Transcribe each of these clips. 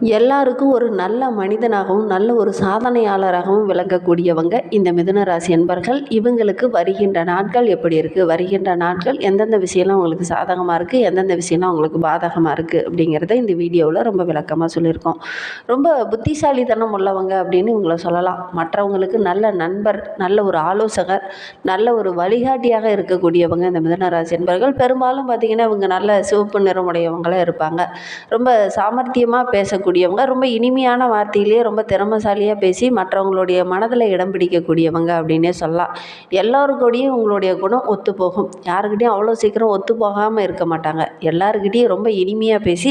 எல்லாருக்கும் ஒரு நல்ல மனிதனாகவும் நல்ல ஒரு சாதனையாளராகவும் விளங்கக்கூடியவங்க இந்த மிதுன ராசி இவங்களுக்கு வருகின்ற நாட்கள் எப்படி இருக்குது வருகின்ற நாட்கள் எந்தெந்த விஷயம்லாம் உங்களுக்கு சாதகமாக இருக்குது எந்தெந்த விஷயம்லாம் உங்களுக்கு பாதகமாக இருக்குது அப்படிங்கிறத இந்த வீடியோவில் ரொம்ப விளக்கமாக சொல்லியிருக்கோம். ரொம்ப புத்திசாலித்தனம் உள்ளவங்க அப்படின்னு இவங்களை சொல்லலாம். மற்றவங்களுக்கு நல்ல நண்பர் நல்ல ஒரு ஆலோசகர் நல்ல ஒரு வழிகாட்டியாக இருக்கக்கூடியவங்க இந்த மிதுன ராசி பெரும்பாலும் பார்த்திங்கன்னா இவங்க நல்ல சிவப்பு நிறமுடையவங்களாக இருப்பாங்க. ரொம்ப சாமர்த்தியமாக பேச பேசக்கூடியவங்க ரொம்ப இனிமையான வார்த்தையிலேயே ரொம்ப திறமைசாலியாக பேசி மற்றவங்களுடைய மனதில் இடம் பிடிக்கக்கூடியவங்க அப்படின்னே சொல்லலாம். எல்லோருக்கூடையும் உங்களுடைய குணம் ஒத்து போகும். யாருக்கிட்டையும் அவ்வளோ சீக்கிரம் ஒத்து போகாமல் இருக்க மாட்டாங்க. எல்லாருக்கிட்டையும் ரொம்ப இனிமையாக பேசி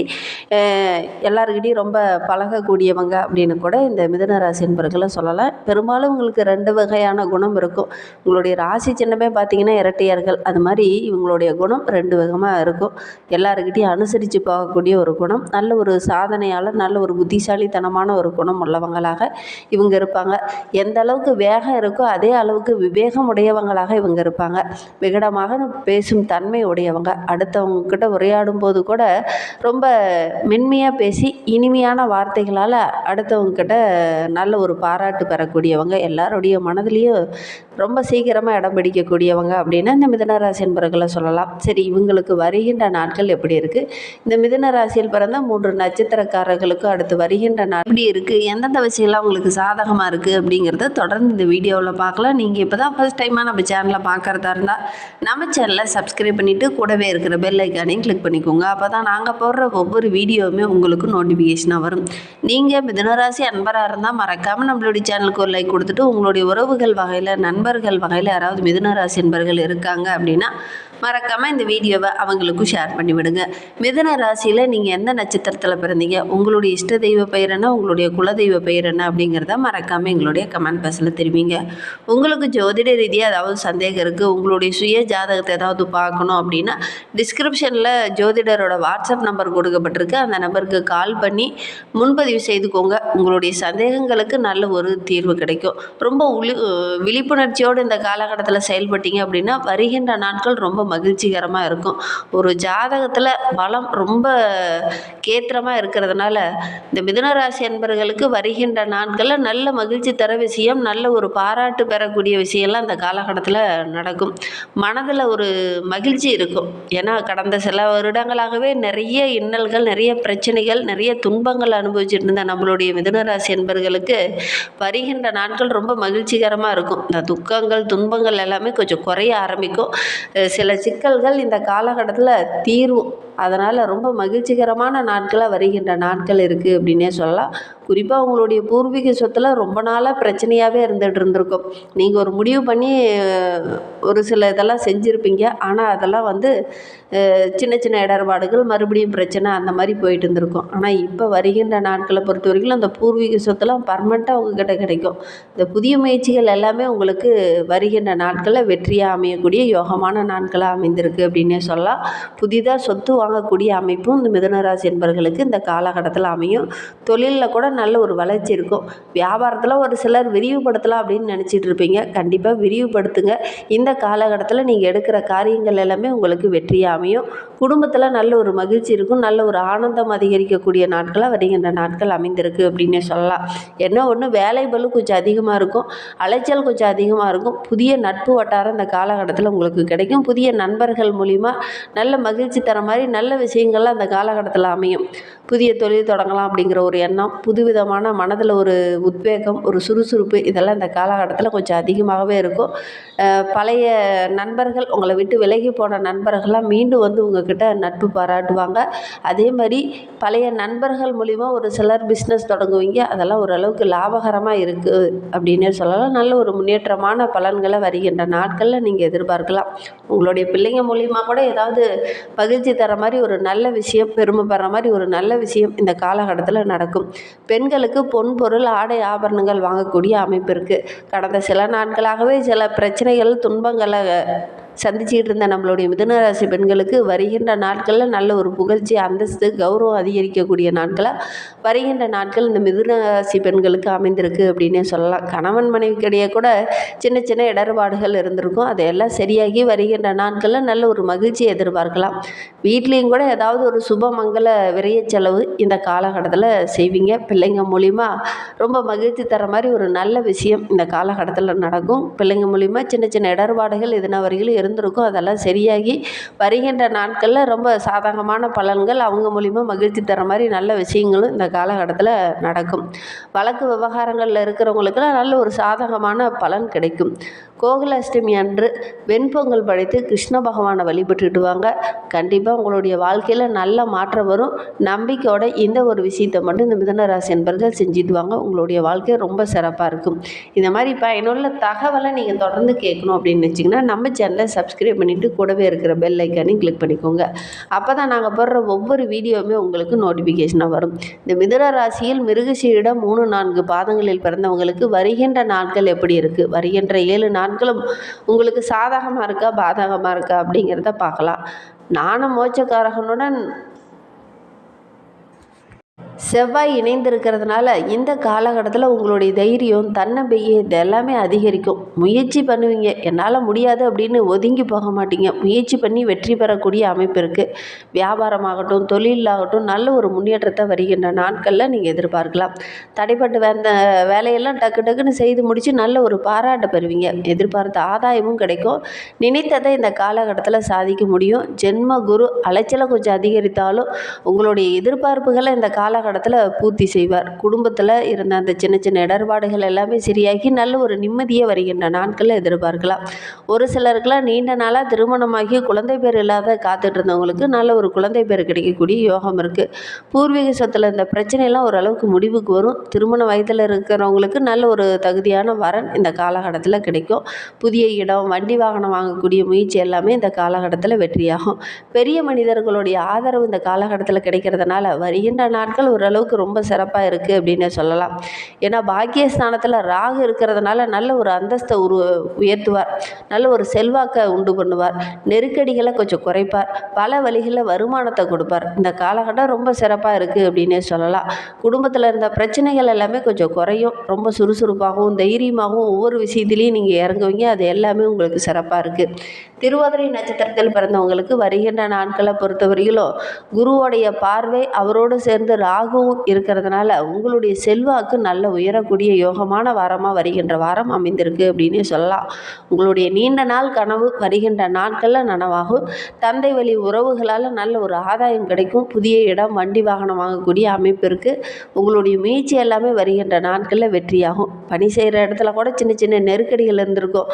எல்லாருக்கிட்டையும் ரொம்ப பழகக்கூடியவங்க அப்படின்னு கூட இந்த மிதன ராசி என்பர்களை சொல்லலாம். பெரும்பாலும் உங்களுக்கு ரெண்டு வகையான குணம் இருக்கும். உங்களுடைய ராசி சின்னமே பார்த்தீங்கன்னா இரட்டையர்கள். அது மாதிரி இவங்களுடைய குணம் ரெண்டு விதமாக இருக்கும். எல்லாருக்கிட்டையும் அனுசரித்து போகக்கூடிய ஒரு குணம். நல்ல ஒரு சாதனையாளர் நல்ல ஒரு புத்திசாலித்தனமான ஒரு குணம் உள்ளவங்களாக இவங்க இருப்பாங்க. எந்த அளவுக்கு வேகம் இருக்கோ அதே அளவுக்கு விவேகம் உடையவங்களாக இவங்க இருப்பாங்க. விகடமாக பேசும் தன்மை உடையவங்க. அடுத்தவங்க கிட்ட உரையாடும் போது கூட ரொம்ப மென்மையாக பேசி இனிமையான வார்த்தைகளால் அடுத்தவங்க கிட்ட நல்ல ஒரு பாராட்டு பெறக்கூடியவங்க. எல்லாருடைய மனதிலையும் ரொம்ப சீக்கிரமாக இடம் பிடிக்கக்கூடியவங்க அப்படின்னா இந்த மிதனராசி ராசி என்பர்களை சொல்லலாம். சரி இவங்களுக்கு வருகின்ற நாட்கள் எப்படி இருக்குது இந்த மிதனராசியில் பிறந்த மூன்று நட்சத்திரக்காரர்களுக்கும் அடுத்து வருகின்ற நாள் எப்படி இருக்குது எந்தெந்த விஷயம்லாம் உங்களுக்கு சாதகமாக இருக்குது அப்படிங்கிறத தொடர்ந்து இந்த வீடியோவில் பார்க்கலாம். நீங்கள் இப்போ தான் ஃபஸ்ட் டைமாக நம்ம சேனலை பார்க்குறதா இருந்தால் நம்ம சேனலை சப்ஸ்கிரைப் பண்ணிவிட்டு கூடவே இருக்கிற பெல் ஐக்கானையும் கிளிக் பண்ணிக்கோங்க. அப்போ தான் நாங்கள் போடுற ஒவ்வொரு வீடியோவுமே உங்களுக்கு நோட்டிஃபிகேஷனாக வரும். நீங்கள் மிதனராசி அன்பராக இருந்தால் மறக்காமல் நம்மளுடைய சேனலுக்கு ஒரு லைக் கொடுத்துட்டு உங்களுடைய உறவுகள் வகையில் நண்பர்கள் வகையில் யாராவது மிதுனராசி நண்பர்கள் இருக்காங்க அப்படின்னா மறக்காமல் இந்த வீடியோவை அவங்களுக்கும் ஷேர் பண்ணிவிடுங்க. மிதன ராசியில் நீங்கள் எந்த நட்சத்திரத்தில் பிறந்தீங்க? உங்களுடைய இஷ்ட தெய்வ பெயர் என்ன? உங்களுடைய குலதெய்வ பெயர் என்ன? அப்படிங்கிறத மறக்காமல் எங்களுடைய கமெண்ட் பாக்ஸில் தெரிவிங்க. உங்களுக்கு ஜோதிட ரீதியாக ஏதாவது சந்தேகம் இருக்குது உங்களுடைய சுய ஜாதகத்தை ஏதாவது பார்க்கணும் அப்படின்னா டிஸ்கிரிப்ஷனில் ஜோதிடரோட வாட்ஸ்அப் நம்பர் கொடுக்கப்பட்டிருக்கு. அந்த நம்பருக்கு கால் பண்ணி முன்பதிவு செய்துக்கோங்க. உங்களுடைய சந்தேகங்களுக்கு நல்ல ஒரு தீர்வு கிடைக்கும். ரொம்ப உளி விழிப்புணர்ச்சியோடு இந்த காலகட்டத்தில் செயல்பட்டீங்க அப்படின்னா வருகின்ற நாட்கள் ரொம்ப மகிழ்ச்சிகரமாக இருக்கும். ஒரு ஜாதகத்தில் பலம் ரொம்ப கேத்திரமாக இருக்கிறதுனால இந்த மிதுனராசி என்பர்களுக்கு வருகின்ற நாட்களில் நல்ல மகிழ்ச்சி தர விஷயம் நல்ல ஒரு பாராட்டு பெறக்கூடிய விஷயம்லாம் அந்த காலகட்டத்தில் நடக்கும். மனதில் ஒரு மகிழ்ச்சி இருக்கும். ஏன்னா கடந்த சில வருடங்களாகவே நிறைய இன்னல்கள் நிறைய பிரச்சனைகள் நிறைய துன்பங்கள் அனுபவிச்சுட்டு இருந்த நம்மளுடைய மிதுனராசி என்பர்களுக்கு வருகின்ற நாட்கள் ரொம்ப மகிழ்ச்சிகரமாக இருக்கும். இந்த துக்கங்கள் துன்பங்கள் எல்லாமே கொஞ்சம் குறைய ஆரம்பிக்கும். சில சிக்கல்கள் இந்த காலகட்டத்தில் தீரும். அதனால் ரொம்ப மகிழ்ச்சிகரமான நாட்களாக வருகின்ற நாட்கள் இருக்குது அப்படின்னே சொல்லலாம். குறிப்பாக உங்களுடைய பூர்வீக சொத்தில் ரொம்ப நாளாக பிரச்சனையாகவே இருந்துகிட்டு இருந்திருக்கும். நீங்கள் ஒரு முடிவு பண்ணி ஒரு சில இதெல்லாம் செஞ்சுருப்பீங்க. ஆனால் அதெல்லாம் வந்து சின்ன சின்ன இடர்பாடுகள் மறுபடியும் பிரச்சனை அந்த மாதிரி போயிட்டு இருந்திருக்கும். ஆனால் இப்போ வருகின்ற நாட்களை பொறுத்த வரைக்கும் அந்த பூர்வீக சொத்தெல்லாம் பர்மனெண்ட்டாக உங்ககிட்ட கிடைக்கும். இந்த புதிய முயற்சிகள் எல்லாமே உங்களுக்கு வருகின்ற நாட்களில் வெற்றியாக அமையக்கூடிய யோகமான நாட்களாக அமைந்திருக்கு அப்படின்னே சொல்லலாம். புதிதாக சொத்து வாங்கக்கூடிய அமைப்பும் இந்த மிதனராசி என்பவர்களுக்கு இந்த காலகட்டத்தில் அமையும். தொழிலில் கூட நல்ல ஒரு வளர்ச்சி இருக்கும். வியாபாரத்தில் ஒரு சிலர் விரிவுபடுத்தலாம் அப்படின்னு நினச்சிட்டு இருப்பீங்க. கண்டிப்பாக விரிவுபடுத்துங்க. இந்த காலகட்டத்தில் நீங்கள் எடுக்கிற காரியங்கள் எல்லாமே உங்களுக்கு வெற்றியாக அமையும். குடும்பத்தில் நல்ல ஒரு மகிழ்ச்சி இருக்கும். நல்ல ஒரு ஆனந்தம் அதிகரிக்கக்கூடிய நாட்களாக வருகின்ற நாட்கள் அமைந்திருக்கு அப்படின்னே சொல்லலாம். என்ன ஒன்று வேலை பலு கொஞ்சம் அதிகமாக இருக்கும். அலைச்சல் கொஞ்சம் அதிகமாக இருக்கும். புதிய நட்பு வட்டாரம் இந்த காலகட்டத்தில் உங்களுக்கு கிடைக்கும். புதிய நண்பர்கள் மூலிமா நல்ல மகிழ்ச்சி தர மாதிரி நல்ல விஷயங்கள்லாம் அந்த காலகட்டத்தில் அமையும். புதிய தொழில் தொடங்கலாம் அப்படிங்கிற ஒரு எண்ணம் புது விதமான மனதில் ஒரு உத்வேகம் ஒரு சுறுசுறுப்பு இதெல்லாம் இந்த காலகட்டத்தில் கொஞ்சம் அதிகமாகவே இருக்கும். பழைய நண்பர்கள் உங்களை விட்டு விலகி போன நண்பர்கள்லாம் மீண்டும் வந்து உங்ககிட்ட நட்பு பாராட்டுவாங்க. அதே மாதிரி பழைய நண்பர்கள் மூலிமா ஒரு சிலர் பிஸ்னஸ் தொடங்குவீங்க. அதெல்லாம் ஓரளவுக்கு லாபகரமாக இருக்குது அப்படின்னே சொல்லலாம். நல்ல ஒரு முன்னேற்றமான பலன்களை வருகின்ற நாட்களில் நீங்கள் எதிர்பார்க்கலாம். உங்களுடைய பிள்ளைங்க மூலிமா கூட ஏதாவது மகிழ்ச்சி தர மாதிரி ஒரு நல்ல விஷயம் பெருமை பெற மாதிரி ஒரு நல்ல விஷயம் இந்த காலகட்டத்தில் நடக்கும். பெண்களுக்கு பொன் பொருள் ஆடை ஆபரணங்கள் வாங்கக்கூடிய அமைப்பு இருக்குது கடந்த சில நாட்களாகவே சில பிரச்சனைகள் துன்பங்களை சந்திச்சுக்கிட்டு இருந்த நம்மளுடைய மிதுனராசி பெண்களுக்கு வருகின்ற நாட்களில் நல்ல ஒரு புகழ்ச்சி அந்தஸ்து கௌரவம் அதிகரிக்கக்கூடிய நாட்களாக வருகின்ற நாட்கள் இந்த மிதுனராசி பெண்களுக்கு அமைந்திருக்கு அப்படின்னே சொல்லலாம். கணவன் மனைவிக்கிடையே கூட சின்ன சின்ன இடர்பாடுகள் இருந்திருக்கும். அதையெல்லாம் சரியாகி வருகின்ற நாட்களில் நல்ல ஒரு மகிழ்ச்சியை எதிர்பார்க்கலாம். வீட்லேயும் கூட ஏதாவது ஒரு சுபமங்கல விரைய செலவு இந்த காலகட்டத்தில் செய்வீங்க. பிள்ளைங்க மூலிமா ரொம்ப மகிழ்ச்சி தர மாதிரி ஒரு நல்ல விஷயம் இந்த காலகட்டத்தில் நடக்கும். பிள்ளைங்க மூலிமா சின்ன சின்ன இடர்பாடுகள் எதுனா வரையிலும் இருந்திருக்கும் அதெல்லாம் சரியாகி வருகின்ற நாட்களில் ரொம்ப சாதகமான பலன்கள் அவங்க மூலிமா மகிழ்ச்சி தர மாதிரி நல்ல விஷயங்களும் இந்த காலகட்டத்தில் நடக்கும். வழக்கு விவகாரங்களில் இருக்கிறவங்களுக்குலாம் நல்ல ஒரு சாதகமான பலன் கிடைக்கும். கோகுலாஷ்டமி அன்று வெண்பொங்கல் படைத்து கிருஷ்ண பகவானை வழிபட்டுட்டு வாங்க. கண்டிப்பாக உங்களுடைய வாழ்க்கையில் நல்ல மாற்றம் வரும். நம்பிக்கையோட இந்த ஒரு விஷயத்தை மட்டும் இந்த மிதனராசி என்பர்கள் செஞ்சுட்டு வாங்க. உங்களுடைய வாழ்க்கை ரொம்ப சிறப்பாக இருக்கும். இந்த மாதிரி பயனுள்ள தகவலை நீங்கள் தொடர்ந்து கேட்கணும் அப்படின்னு நினச்சிங்கன்னா நம்ம சேனலை சப்ஸ்கிரைப் பண்ணிவிட்டு கூடவே இருக்கிற பெல் ஐக்கானையும் கிளிக் பண்ணிக்கோங்க. அப்போ தான் நாங்கள் போடுற ஒவ்வொரு வீடியோவுமே உங்களுக்கு நோட்டிஃபிகேஷனாக வரும். இந்த மிதுன ராசியில் மிருகசீரிடம் மூணு நான்கு பாதங்களில் பிறந்தவங்களுக்கு வருகின்ற நாட்கள் எப்படி இருக்குது வருகின்ற ஏழு நாட்களும் உங்களுக்கு சாதகமாக இருக்கா பாதகமாக இருக்கா அப்படிங்கிறத பார்க்கலாம். நானும் மோச்சக்காரகனுடன் செவ்வாய் இணைந்திருக்கிறதுனால இந்த காலகட்டத்தில் உங்களுடைய தைரியம் தன்னம்பிக்கை இது எல்லாமே அதிகரிக்கும். முயற்சி பண்ணுவீங்க. என்னால் முடியாது அப்படின்னு ஒதுங்கி போக மாட்டீங்க. முயற்சி பண்ணி வெற்றி பெறக்கூடிய அமைப்பு இருக்குது வியாபாரமாகட்டும் தொழிலாகட்டும் நல்ல ஒரு முன்னேற்றத்தை வருகின்ற நாட்களில் நீங்கள் எதிர்பார்க்கலாம். தடைப்பட்டு வந்த வேலையெல்லாம் டக்கு டக்குன்னு செய்து முடித்து நல்ல ஒரு பாராட்ட பெறுவீங்க. எதிர்பார்த்த ஆதாயமும் கிடைக்கும். நினைத்ததை இந்த காலகட்டத்தில் சாதிக்க முடியும். ஜென்ம குரு அலைச்சலை கொஞ்சம் அதிகரித்தாலும் உங்களுடைய எதிர்பார்ப்புகளை இந்த காலகட்டத்தில் பூர்த்தி செய்வார். குடும்பத்தில் இருந்த அந்த சின்ன சின்ன இடர்பாடுகள் எல்லாமே சரியாகி நல்ல ஒரு நிம்மதியே வருகின்ற நாட்களில் எதிர்பார்க்கலாம். ஒரு சிலருக்குலாம் நீண்ட நாளாக திருமணமாகி குழந்தை பேர் இல்லாத காத்துட்டு இருந்தவங்களுக்கு நல்ல ஒரு குழந்தை பேர் கிடைக்கக்கூடிய யோகம் இருக்குது பூர்வீக சொத்தில் இந்த பிரச்சனையெல்லாம் ஓரளவுக்கு முடிவுக்கு வரும். திருமண வயதில் இருக்கிறவங்களுக்கு நல்ல ஒரு தகுதியான வரன் இந்த காலகட்டத்தில் கிடைக்கும். புதிய இடம் வண்டி வாகனம் வாங்கக்கூடிய முயற்சி எல்லாமே இந்த காலகட்டத்தில் வெற்றியாகும். பெரிய மனிதர்களுடைய ஆதரவு இந்த காலகட்டத்தில் கிடைக்கிறதுனால வருகின்ற நாட்கள் ஓரளவுக்கு ரொம்ப சிறப்பாக இருக்குது அப்படின்னு சொல்லலாம். ஏன்னா பாக்கியஸ்தானத்தில் ராகு இருக்கிறதுனால நல்ல ஒரு அந்தஸ்தை உரு உயர்த்துவார். நல்ல ஒரு செல்வாக்கை உண்டு பண்ணுவார். நெருக்கடிகளை கொஞ்சம் குறைப்பார். பல வழிகளில் வருமானத்தை கொடுப்பார். இந்த காலகட்டம் ரொம்ப சிறப்பாக இருக்குது அப்படின்னே சொல்லலாம். குடும்பத்தில் இருந்த பிரச்சனைகள் எல்லாமே கொஞ்சம் குறையும். ரொம்ப சுறுசுறுப்பாகவும் தைரியமாகவும் ஒவ்வொரு விஷயத்துலையும் நீங்கள் இறங்குவீங்க. அது எல்லாமே உங்களுக்கு சிறப்பாக இருக்குது திருவாதிரை நட்சத்திரத்தில் பிறந்தவங்களுக்கு வருகின்ற நாட்களை பொறுத்தவரையிலும் குருவோடைய பார்வை அவரோடு சேர்ந்து ராகுவும் இருக்கிறதுனால உங்களுடைய செல்வாக்கு நல்ல உயரக்கூடிய யோகமான வாரமாக வருகின்ற வாரம் அமைந்திருக்கு அப்படின்னு சொல்லலாம். உங்களுடைய நீண்ட நாள் கனவு வருகின்ற நாட்களில் நனவாகும். தந்தை வழி உறவுகளால் நல்ல ஒரு ஆதாயம் கிடைக்கும். புதிய இடம் வண்டி வாகனம் வாங்கக்கூடிய அமைப்பு இருக்குது உங்களுடைய முயற்சி எல்லாமே வருகின்ற நாட்களில் வெற்றியாகும். பணி செய்கிற இடத்துல கூட சின்ன சின்ன நெருக்கடிகள் இருந்திருக்கும்.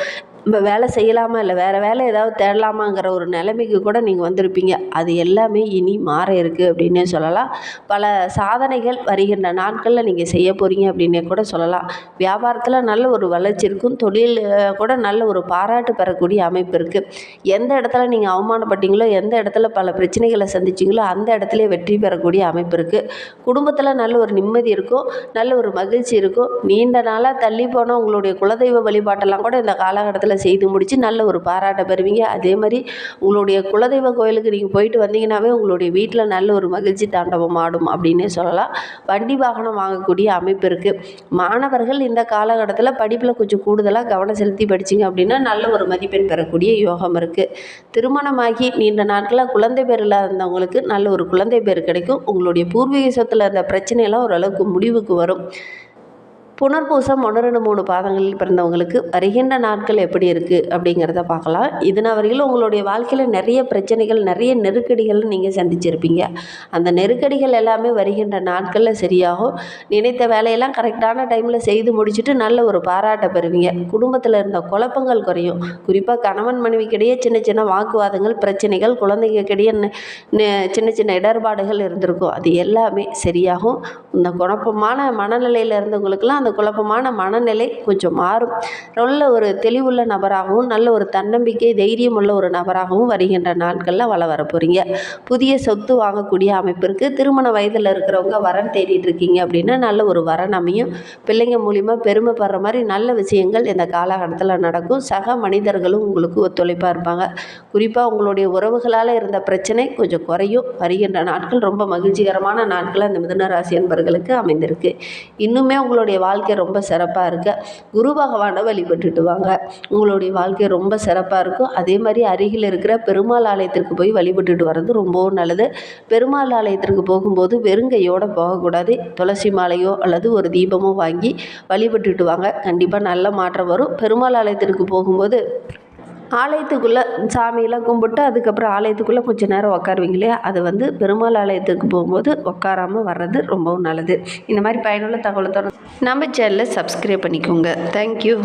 நம்ம வேலை செய்யலாமா இல்லை வேறு வேலை ஏதாவது தேடலாமாங்கிற ஒரு நிலைமைக்கு கூட நீங்கள் வந்திருப்பீங்க. அது எல்லாமே இனி மாற இருக்குது அப்படின்னே சொல்லலாம். பல சாதனைகள் வருகின்ற நாட்களில் நீங்கள் செய்ய போகிறீங்க அப்படின்னே கூட சொல்லலாம். வியாபாரத்தில் நல்ல ஒரு வளர்ச்சி இருக்கும். தொழில் கூட நல்ல ஒரு பாராட்டு பெறக்கூடிய அமைப்பு இருக்குது எந்த இடத்துல நீங்கள் அவமானப்பட்டீங்களோ எந்த இடத்துல பல பிரச்சனைகளை சந்திச்சிங்களோ அந்த இடத்துல வெற்றி பெறக்கூடிய அமைப்பு இருக்குது குடும்பத்தில் நல்ல ஒரு நிம்மதி இருக்கும். நல்ல ஒரு மகிழ்ச்சி இருக்கும். நீண்ட நாளாக தள்ளி போனால் உங்களுடைய குலதெய்வ வழிபாட்டெல்லாம் கூட இந்த காலகட்டத்தில் செய்து முடித்து நல்ல ஒரு பாராட்டை பெறுவீங்க. அதே மாதிரி உங்களுடைய குலதெய்வ கோயிலுக்கு நீங்கள் போயிட்டு வந்தீங்கன்னாவே உங்களுடைய வீட்டில் நல்ல ஒரு மகிழ்ச்சி தாண்டவம் ஆடும் அப்படின்னு சொல்லலாம். வண்டி வாகனம் வாங்கக்கூடிய அமைப்பு இருக்குது மாணவர்கள் இந்த காலகட்டத்தில் படிப்பில் கொஞ்சம் கூடுதலாக கவனம் செலுத்தி படிச்சிங்க அப்படின்னா நல்ல ஒரு மதிப்பெண் பெறக்கூடிய யோகம் இருக்குது திருமணமாகி நீண்ட நாட்களாக குழந்தை பேர் இல்லாதவங்களுக்கு நல்ல ஒரு குழந்தை பேர் கிடைக்கும். உங்களுடைய பூர்வீக சொத்தில் இருந்த பிரச்சனையெல்லாம் ஓரளவுக்கு முடிவுக்கு வரும். புனர்பூசம் ஒன்று ரெண்டு மூணு பாதங்களில் பிறந்தவங்களுக்கு வருகின்ற நாட்கள் எப்படி இருக்குது அப்படிங்கிறத பார்க்கலாம். இதன வரையிலும் உங்களுடைய வாழ்க்கையில் நிறைய பிரச்சனைகள் நிறைய நெருக்கடிகள் நீங்கள் சந்திச்சிருப்பீங்க. அந்த நெருக்கடிகள் எல்லாமே வருகின்ற நாட்களில் சரியாகும். நினைத்த வேலையெல்லாம் கரெக்டான டைமில் செய்து முடிச்சுட்டு நல்ல ஒரு பாராட்டை பெறுவீங்க. குடும்பத்தில் இருந்த குழப்பங்கள் குறையும். குறிப்பாக கணவன் மனைவிக்கிடையே சின்ன சின்ன வாக்குவாதங்கள் பிரச்சனைகள் குழந்தைகளுக்கிடையே சின்ன சின்ன இடர்பாடுகள் இருந்திருக்கும். அது எல்லாமே சரியாகும். இந்த குழப்பமான மனநிலையில் இருந்தவங்களுக்கெல்லாம் அந்த அந்த குழப்பமான மனநிலை கொஞ்சம் மாறும். நல்ல ஒரு தெளிவுள்ள நபராகவும் நல்ல ஒரு தன்னம்பிக்கை தைரியம் உள்ள ஒரு நபராகவும் வருகின்ற நாட்களில் வள வர போகிறீங்க புதிய சொத்து வாங்கக்கூடிய அமைப்பு இருக்குது திருமண வயதில் இருக்கிறவங்க வரன் தேடிட்டு இருக்கீங்க அப்படின்னா நல்ல ஒரு வரன் அமையும். பிள்ளைங்க மூலிமா பெருமைப்படுற மாதிரி நல்ல விஷயங்கள் இந்த காலகட்டத்தில் நடக்கும். சக மனிதர்களும் உங்களுக்கு ஒத்துழைப்பாக இருப்பாங்க. குறிப்பாக உங்களுடைய உறவுகளால் இருந்த பிரச்சனை கொஞ்சம் குறையும். வருகின்ற நாட்கள் ரொம்ப மகிழ்ச்சிகரமான நாட்கள் அந்த மிதனராசி என்பர்களுக்கு அமைந்திருக்கு. இன்னுமே உங்களுடைய வாழ்க்கை ரொம்ப சிறப்பாக இருக்க. குரு பகவானை வழிபட்டுட்டு வாங்க. உங்களுடைய வாழ்க்கை ரொம்ப சிறப்பாக இருக்கும். அதே மாதிரி அருகில் இருக்கிற பெருமாள் ஆலயத்திற்கு போய் வழிபட்டுட்டு வர்றது ரொம்பவும் நல்லது. பெருமாள் ஆலயத்திற்கு போகும்போது வெறுங்கையோடு போகக்கூடாது. துளசி மாலையோ அல்லது ஒரு தீபமோ வாங்கி வழிபட்டுட்டு வாங்க. கண்டிப்பாக நல்ல மாற்றம் வரும். பெருமாள் ஆலயத்திற்கு போகும்போது ஆலயத்துக்குள்ளே சாமியெல்லாம் கும்பிட்டு அதுக்கப்புறம் ஆலயத்துக்குள்ளே கொஞ்சம் நேரம் உட்காருவீங்க இல்லையா? அது வந்து பெருமாள் ஆலயத்துக்கு போகும்போது உட்காராமல் வர்றது ரொம்பவும் நல்லது. இந்த மாதிரி பயனுள்ள தகவலை தொடர்ந்து நம்ம சேனலை சப்ஸ்கிரைப் பண்ணிக்கோங்க. தேங்க்யூ